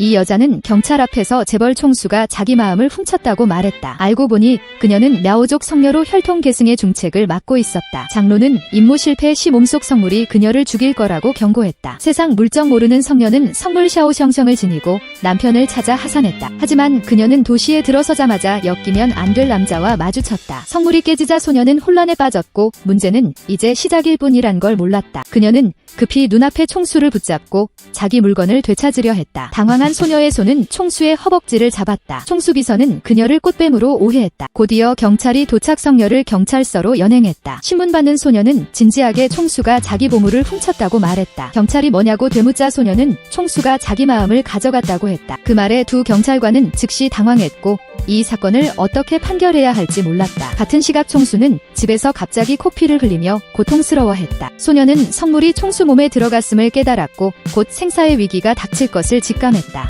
이 여자는 경찰 앞에서 재벌 총수가 자기 마음을 훔쳤다고 말했다. 알고 보니 그녀는 랴오족 성녀로 혈통 계승의 중책을 맡고 있었다. 장로는 임무 실패 시 몸속 성물이 그녀를 죽일 거라고 경고했다. 세상 물정 모르는 성녀는 성물 샤오샹성을 지니고 남편을 찾아 하산했다. 하지만 그녀는 도시에 들어서자마자 엮이면 안 될 남자와 마주쳤다. 성물이 깨지자 소녀는 혼란에 빠졌고 문제는 이제 시작일 뿐이란 걸 몰랐다. 그녀는 급히 눈앞에 총수를 붙잡고 자기 물건을 되찾으려 했다. 당황한 소녀의 손은 총수의 허벅지를 잡았다. 총수 비서는 그녀를 꽃뱀으로 오해했다. 곧이어 경찰이 도착 성녀를 경찰서로 연행했다. 신문 받는 소녀는 진지하게 총수가 자기 보물을 훔쳤다고 말했다. 경찰이 뭐냐고 되묻자 소녀는 총수가 자기 마음을 가져갔다고 했다. 그 말에 두 경찰관은 즉시 당황했고 이 사건을 어떻게 판결해야 할지 몰랐다. 같은 시각 총수는 집에서 갑자기 코피를 흘리며 고통스러워했다. 소녀는 성물이 총수 몸에 들어갔음을 깨달았고 곧 생사의 위기가 닥칠 것을 직감했다.